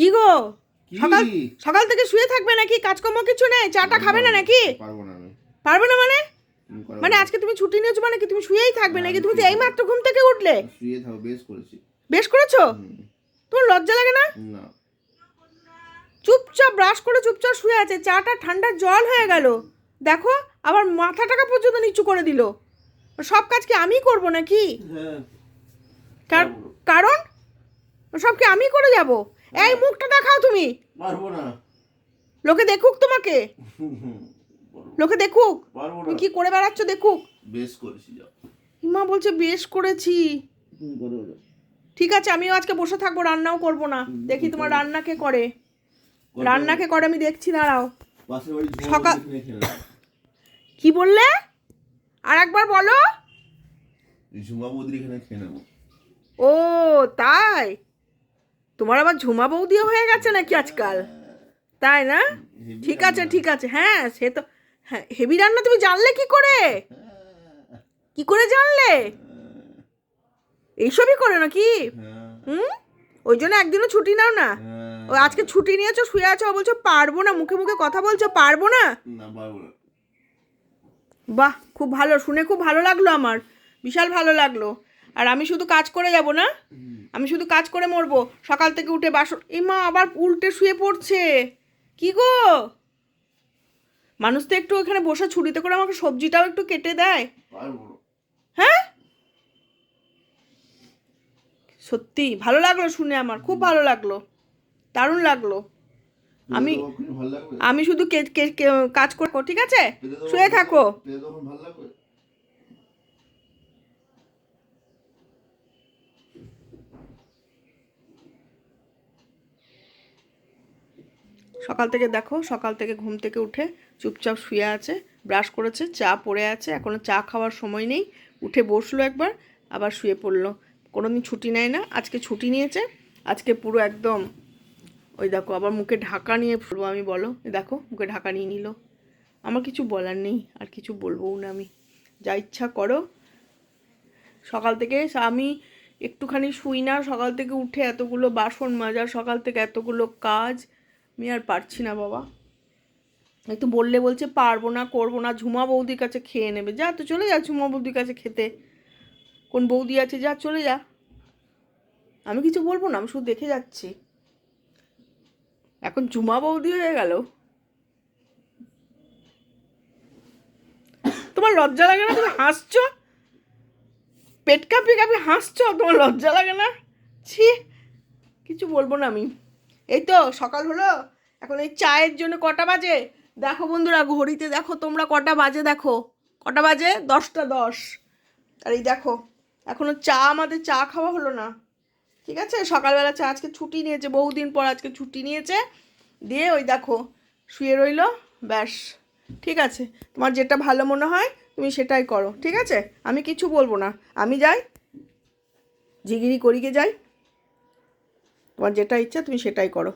কি গো? সকাল সকাল থেকে শুয়ে থাকবে নাকি? কাজকর্ম কিছু নেই? চাটা খাবে না নাকি? পারব না আমি। পারবে না মানে? মানে আজকে তুমি ছুটি নিয়েছো মানে কি তুমি শুয়েই থাকবে নাকি? তুমি এই মাত্র ঘুম থেকে উঠলে? শুয়ে থাকো বেশ করেছি। বেশ করেছ? তোমার লজ্জা লাগে না? না। চুপচাপ ব্রাশ করে চুপচাপ শুয়ে আছে চাটা ঠান্ডা জল হয়ে গেল। দেখো আবার মাথা টাকা পর্যন্ত নিচু করে দিল। সব কাজ কি আমি করব নাকি? হ্যাঁ। কার- কারণ? সব কি আমি করে যাব? এই মুখটা দেখাও তুমি। পারব না। লোকে দেখুক তোমাকে। লোকে দেখুক। তুমি কি করে বেড়াচ্ছ দেখুক। বেশ করেছি যাও। মা বলছে বেশ করেছি। ঠিক আছে আমিও আজকে বসে থাকব রান্নাও করব না। দেখি তোমার রান্না কে করে। রান্না কে করে আমি দেখছি দাঁড়াও। সকাল-। কি বললে? আর একবার বলো। ঝুমা বৌদির এখানে খেয়ে নেব ও তাই? তোমার আবার ঝুমা বৌদিও হয়ে গেছে নাকি আজকাল? তাই না? ঠিক আছে ঠিক আছে। হ্যাঁ সে তো হ্যাঁ হেভি রান্না তুমি জানলে কি করে? কি করে জানলে? এইসবই করে নাকি? হ্যাঁ, হুম? ওই জন্য একদিনও ছুটি নাও না। হ্যাঁ। ও আজকে ছুটি নিয়েছো শুয়ে আছো বলছো পারব না। মুখে মুখে কথা বলছো পারব না? না পারব না। বাহ খুব ভালো। শুনে খুব ভালো লাগল আমার। বিশাল ভালো লাগল। আর আমি শুধু কাজ করে যাব না? আমি শুধু কাজ করে মরবো। সকাল থেকে উঠে বাসন এই মা আবার উল্টে শুয়ে পড়ছে। কি গো? মানুষ তো একটু ওখানে বসে ছুরিতে করে আমাকে সবজিটাও একটু কেটে দেয়। হ্যাঁ? সত্যি ভালো লাগল শুনে আমার খুব ভালো লাগল। দারুণ লাগল। আমি- আমি শুধু কাজ করব ঠিক আছে? শুয়ে থাকো। সকাল থেকে দেখো, সকাল থেকে ঘুম থেকে উঠে চুপচাপ শুয়ে আছে, ব্রাশ করেছে, চা পড়ে আছে এখনও চা খাওয়ার সময় নেই। উঠে বসল একবার, আবার শুয়ে পড়ল। কোনোদিন ছুটি নেয় না, আজকে ছুটি নিয়েছে, আজকে পুরো একদম, ওই দেখো, আবার মুখে ঢাকা নিয়ে ফুলবো আমি, বলো। দেখো, মুখে ঢাকা নিয়ে নিল। আমার কিছু বলার নেই, আর কিছু বলবোও না আমি। যা ইচ্ছা করো। সকাল থেকে আমি একটুখানি শুই না, সকাল থেকে উঠে এতগুলো বাসন মাজা, সকাল থেকে এতগুলো কাজ আমি আর পারছি না, বাবা। একটু বললে বলছে, পারব না, করব না। ঝুমা বৌদির কাছে খেয়ে নেবে। যা, তো চলে যা ঝুমা বৌদির কাছে খেতে। কোন বৌদি আছে, যা, চলে যা। আমি কিছু বলব না, আমি শুধু দেখে যাচ্ছি। এখন ঝুমা বৌদি হয়ে গেল। তোমার লজ্জা লাগে না? তুমি হাসছো? পেট কাঁপিয়ে কাঁপিয়ে হাসছো? তোমার লজ্জা লাগে না? ছি, কিছু বলব না আমি। এই তো সকাল হলো, এখন এই চায়ের জন্য কটা বাজে? দেখো বন্ধুরা, ঘড়িতে দেখো তোমরা কটা বাজে দেখো। কটা বাজে? দশটা দশ। আর এই দেখো এখনও চা, আমাদের চা খাওয়া হলো না। ঠিক আছে? সকালবেলা চা, আজকে ছুটি নিয়েছে, বহুদিন পর আজকে ছুটি নিয়েছে। দিয়ে ওই দেখো, শুয়ে রইল, ব্যাস। ঠিক আছে? তোমার যেটা ভালো মনে হয়, তুমি সেটাই করো। ঠিক আছে? আমি কিছু বলব না। আমি যাই, জিগিরি করিকে যাই। তোমার যেটা ইচ্ছা তুমি সেটাই করো।